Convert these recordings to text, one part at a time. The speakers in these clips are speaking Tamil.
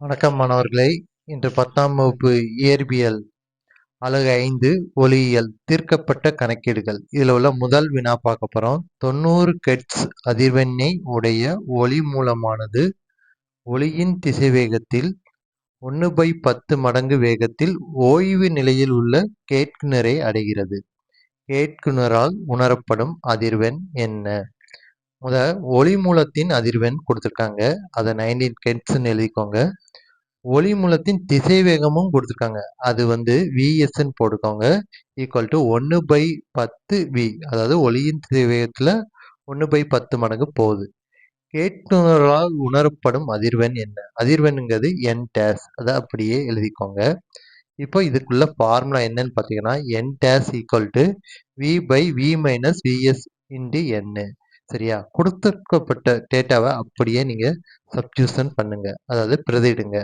வணக்கம் மாணவர்களே. இன்று பத்தாம் வகுப்பு இயற்பியல் அலகு ஐந்து ஒளியியல் தீர்க்கப்பட்ட கணக்கீடுகள். இதில் உள்ள முதல் வினா பார்க்க போகிறோம் தொண்ணூறு கெட்ஸ் அதிர்வெண்ணை உடைய ஒளி மூலமானது ஒளியின் திசைவேகத்தில் ஒன்று பை பத்து மடங்கு வேகத்தில் ஓய்வு நிலையில் உள்ள கேட்குனரை அடைகிறது. கேட்குனரால் உணரப்படும் அதிர்வெண் என்ன? முத ஒளி மூலத்தின் அதிர்வெண் கொடுத்துருக்காங்க. அதை நைன்டீன் கெட்ஸ்ன்னு எழுதிக்கோங்க. ஒளி மூலத்தின் திசைவேகமும் கொடுத்துருக்காங்க. அது வந்து விஎஸ்ன்னு போட்டுக்கோங்க. ஈக்குவல் டு ஒன்று பை பத்து வி அதாவது ஒளியின் திசைவேகத்தில் ஒன்று பை பத்து மடங்கு போகுது. கேட்டுணரால் உணரப்படும் அதிர்வெண் என்ன? அதிர்வெண்ங்கிறது என் டேஸ் அதை அப்படியே எழுதிக்கோங்க. இப்போ இதுக்குள்ள ஃபார்முலா என்னன்னு பார்த்தீங்கன்னா N dash equal to V by V minus VS into N சரியா? கொடுத்துக்கப்பட்ட டேட்டாவை அப்படியே நீங்கள் சப்ஸ்டியூஷன் பண்ணுங்க. அதாவது பிரதிடுங்க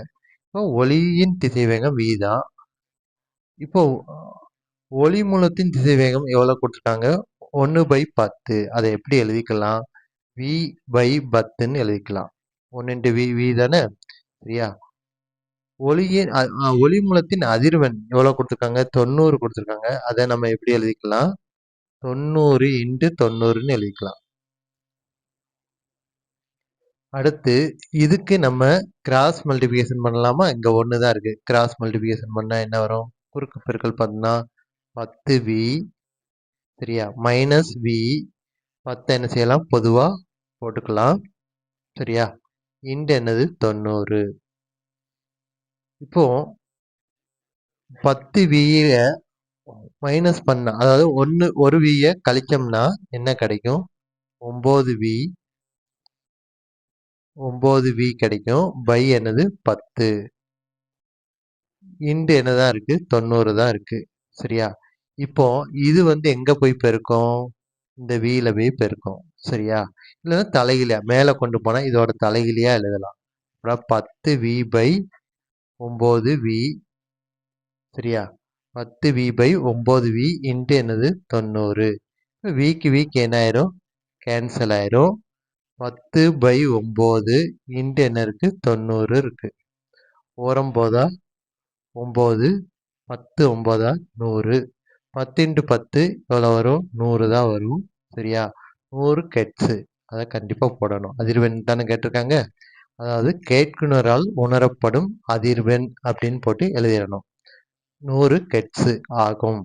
இப்போ ஒளியின் திசைவேகம் வி தான் இப்போ ஒளி மூலத்தின் திசைவேகம் எவ்வளோ கொடுத்துருக்காங்க? ஒன்று பை பத்து. அதை எப்படி எழுதிக்கலாம்? வி பை பத்துன்னு எழுதிக்கலாம். ஒன்று இன்ட்டு வி வி தானே? சரியா? ஒளியின் ஒளி மூலத்தின் அதிர்வெண் எவ்வளோ கொடுத்துருக்காங்க? தொண்ணூறு கொடுத்துருக்காங்க. அதை நம்ம எப்படி எழுதிக்கலாம்? தொண்ணூறு இன்ட்டு தொண்ணூறுன்னு எழுதிக்கலாம். அடுத்து இதுக்கு நம்ம கிராஸ் மல்டிபிகேஷன் பண்ணலாமா? இங்கே ஒன்று தான் இருக்குது கிராஸ் மல்டிபிகேஷன் பண்ணால் என்ன வரும்? குறுக்கு பெருக்கல் பார்த்தோம்னா பத்து வி சரியா? மைனஸ் வி பத்து என்ன செய்யலாம்? பொதுவாக போட்டுக்கலாம். சரியா? இண்டு என்னது? தொண்ணூறு. இப்போ பத்து விய மைனஸ் பண்ண அதாவது ஒன்று ஒரு வியை கழிச்சோம்னா என்ன கிடைக்கும்? ஒம்பது வி ஒம்பது வி கிடைக்கும். பை என்னது? பத்து. இண்டு என்னதான் இருக்குது தொண்ணூறு தான் இருக்குது சரியா? இப்போ இது வந்து எங்கே போய் பெருக்கும்? இந்த வியில போய் பெருக்கும். சரியா? இல்லைன்னா தலைகிலியா மேலே கொண்டு போனால் இதோட தலைகிலியா எழுதலாம். அப்புறம் பத்து வி பை ஒம்பது வி சரியா? பத்து வி பை ஒம்பது வி இன்ட்டு என்னது? தொண்ணூறு. விக்கு வீக் என்ன ஆயிரும்? கேன்சல் ஆயிரும். பத்து பை ஒம்பது இன்ட்டு என்ன தொண்ணூறு இருக்குது ஓரம் போதா ஒம்பது. பத்து ஒம்பதா? நூறு. பத்து இன்ட்டு பத்து எவ்வளோ வரும்? நூறு தான் வரும். சரியா? நூறு கெட்ஸு அதை கண்டிப்பாக போடணும். அதிர்வெண் தானே கேட்டிருக்காங்க? அதாவது கேட்குனரால் உணரப்படும் அதிர்வெண் அப்படின்னு போட்டு எழுதிடணும். நூறு கெட்ஸு ஆகும்.